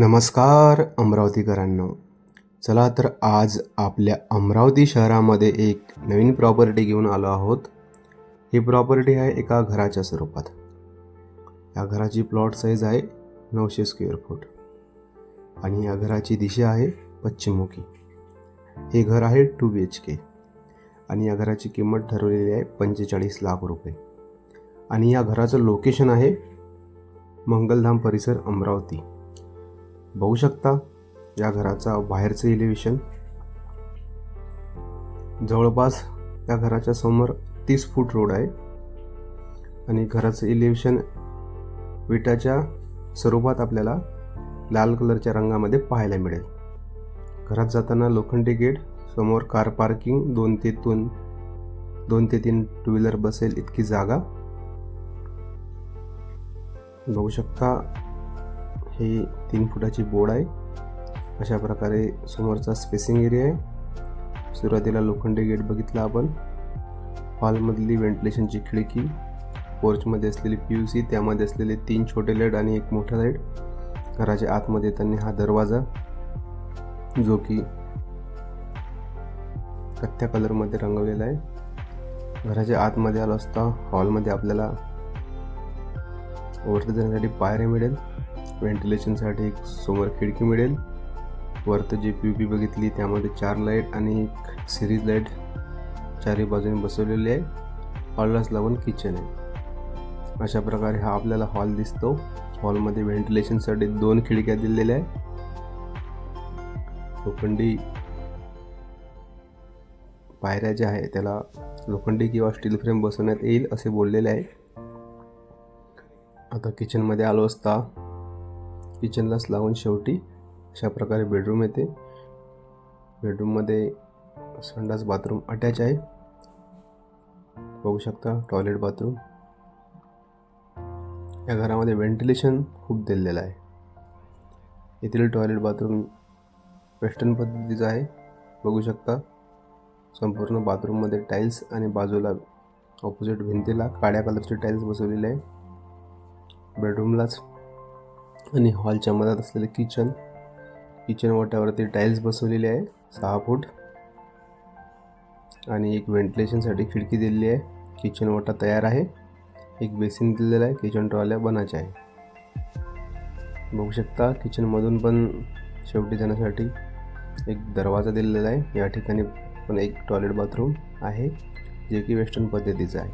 नमस्कार अमरावतीकरांनो. चला तर आज आपल्या अमरावती शहरामध्ये एक नवीन प्रॉपर्टी घेऊन आलो आहोत. ही प्रॉपर्टी आहे एका घराच्या स्वरूपात. या घराची प्लॉट साईज आहे नऊशे स्क्वेअर फूट आणि या घराची दिशा आहे पश्चिममुखी. हे घर आहे टू बी एच के आणि या घराची किंमत ठरवलेली आहे पंचेचाळीस लाख रुपये. आणि या घराचं लोकेशन आहे मंगलधाम परिसर अमरावती. बघू शकता या घराचा बाहेरचं इलिव्हेशन जवळपास या घराच्या समोर तीस फूट रोड आहे. आणि घराचं इलिव्हेशन विटाच्या स्वरूपात आपल्याला लाल कलरच्या रंगामध्ये पाहायला मिळेल. घरात जाताना लोखंडी गेट समोर कार पार्किंग दोन ते दोन दोन ते तीन टू व्हीलर बसेल इतकी जागा. बघू शकता हे तीन फुटाची बोर्ड आहे. अशा प्रकारे समोरचा स्पेसिंग एरिया आहे. सुरुवातीला लोखंडी गेट बघितला आपण. हॉलमधली व्हेंटिलेशनची खिडकी पोर्चमध्ये असलेली पी यू सी त्यामध्ये असलेले तीन छोटे लाइट आणि एक मोठा लाइट घराच्या आतमध्ये येताना हा दरवाजा जो की कथ्या कलरमध्ये रंगवलेला आहे. घराच्या आतमध्ये आलो असता हॉलमध्ये आपल्याला वरती जाण्यासाठी पायऱ्या मिळेल. व्हेंटिलेशनसाठी एक समोर खिडकी मिळेल. वरतं जी पी यू पी बघितली त्यामध्ये चार लाइट आणि एक सिरीज लाइट चारही बाजूने बसवलेली आहे. हॉललाच लागून किचन आहे. अशा प्रकारे हा आपल्याला हॉल दिसतो. हॉलमध्ये व्हेंटिलेशनसाठी दोन खिडक्या दिलेल्या आहे लोखंडी पायऱ्या ज्या आहे त्याला लोखंडी किंवा स्टील फ्रेम बसवण्यात येईल असे बोललेले आहे. आता किचनमध्ये आलो असता किचनलाच लावून शेवटी अशा प्रकारे बेडरूम येते. बेडरूममध्ये संडास बाथरूम अटॅच आहे. बघू शकता टॉयलेट बाथरूम या घरामध्ये व्हेंटिलेशन खूप दिलेलं आहे. येथील टॉयलेट बाथरूम वेस्टर्न पद्धतीचं आहे. बघू शकता संपूर्ण बाथरूममध्ये टाईल्स आणि बाजूला ऑपोजिट भिंतीला काळ्या कलरचे टाईल्स बसवलेले आहे. बेडरूमलाच आणि हॉलच्या मधात असलेले किचन. किचन वाट्यावरती टाईल्स बसवलेले आहे सहा फूट. आणि एक व्हेंटिलेशनसाठी खिडकी दिलेली आहे. किचन वाटा तयार आहे. एक बेसिन दिलेला आहे. किचन ट्रॉल्या बनायच्या आहे. बघू शकता किचनमधून पण शेवटी जाण्यासाठी एक दरवाजा दिलेला आहे. या ठिकाणी पण एक टॉयलेट बाथरूम आहे जे की वेस्टर्न पद्धतीचं आहे.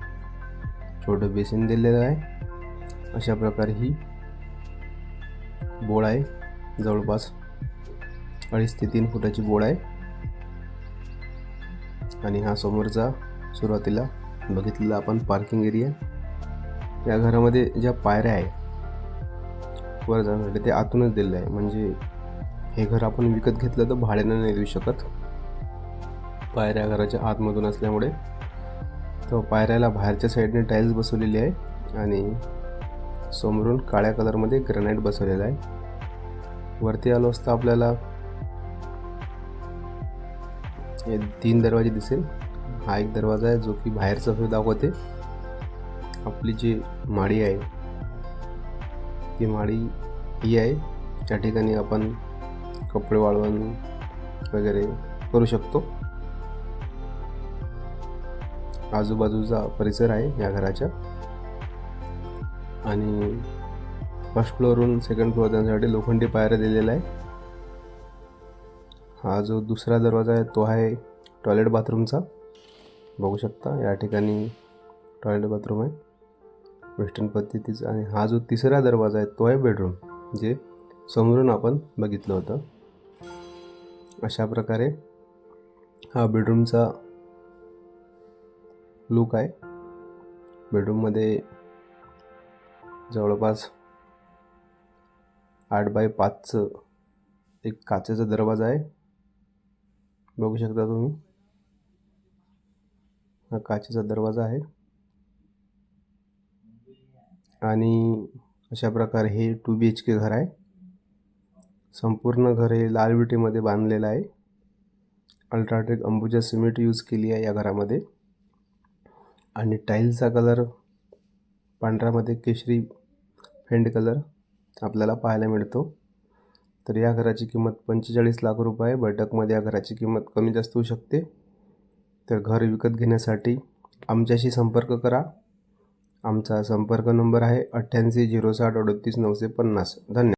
छोटं बेसिन दिलेलं आहे. अशा प्रकारे ही बोळ आहे. जवळपास अडीच ते तीन फुटाची बोळ आहे. आणि हा समोरचा सुरुवातीला बघितलेला आपण पार्किंग एरिया या घरामध्ये ज्या पायऱ्या आहे वर जाण्यासाठी ते आतूनच दिलेलं आहे. म्हणजे हे घर आपण विकत घेतलं तर भाड्यानं नाही देऊ शकत. पायऱ्या घराच्या आतमधून असल्यामुळे. तर पायऱ्याला बाहेरच्या साईडने टाईल्स बसवलेली आहे. आणि समोरून काळ्या कलरमध्ये ग्रॅनाईट बसवलेला आहे. वरती आलो असता आपल्याला हे तीन दरवाजे दिसेल. हा एक दरवाजा आहे जो की बाहेरचा व्ह्यू दाखवते. आपली जी माडी आहे ती माडी ही आहे. त्या ठिकाणी आपण कपडे वाळवण वगैरे करू शकतो. आजूबाजूचा परिसर आहे या घराच्या. आणि फर्स्ट फ्लोअरवरून सेकंड फ्लोअर जाण्यासाठी लोखंडी पायऱ्या दिलेला आहे हा जो दुसरा दरवाजा आहे तो आहे टॉयलेट बाथरूमचा बघू शकता या ठिकाणी टॉयलेट बाथरूम आहे. वेस्टर्न पद्धतीचा आणि हा जो तिसरा दरवाजा आहे तो आहे बेडरूम जे समोरून आपण बघितलं होतं. अशा प्रकारे हा बेडरूमचा लुक आहे. बेडरूममध्ये जवळपास आठ बाय पाचचं एक काचेचा दरवाजा आहे. बघू शकता तुम्ही. हा काचेचा दरवाजा आहे. आणि अशा प्रकारे हे टू बी एच के घर आहे. संपूर्ण घर हे लाल विटीमध्ये बांधलेलं आहे. अल्ट्राटेक अंबुजा सिमेंट यूज केली आहे या घरामध्ये. आणि टाईल्सचा कलर पांढऱ्यामध्ये केशरी फेंड कलर आपल्याला पाहायला मिळतो. तर या घराची किंमत पंचेचाळीस लाख रुपये बैठकमध्ये या घराची किंमत कमी जास्त होऊ शकते. तर घर विकत घेण्यासाठी आमच्याशी संपर्क करा. आमचा संपर्क नंबर आहे अठ्ठ्याऐंशी झिरो साठ अडतीस नऊशे पन्नास. धन्यवाद.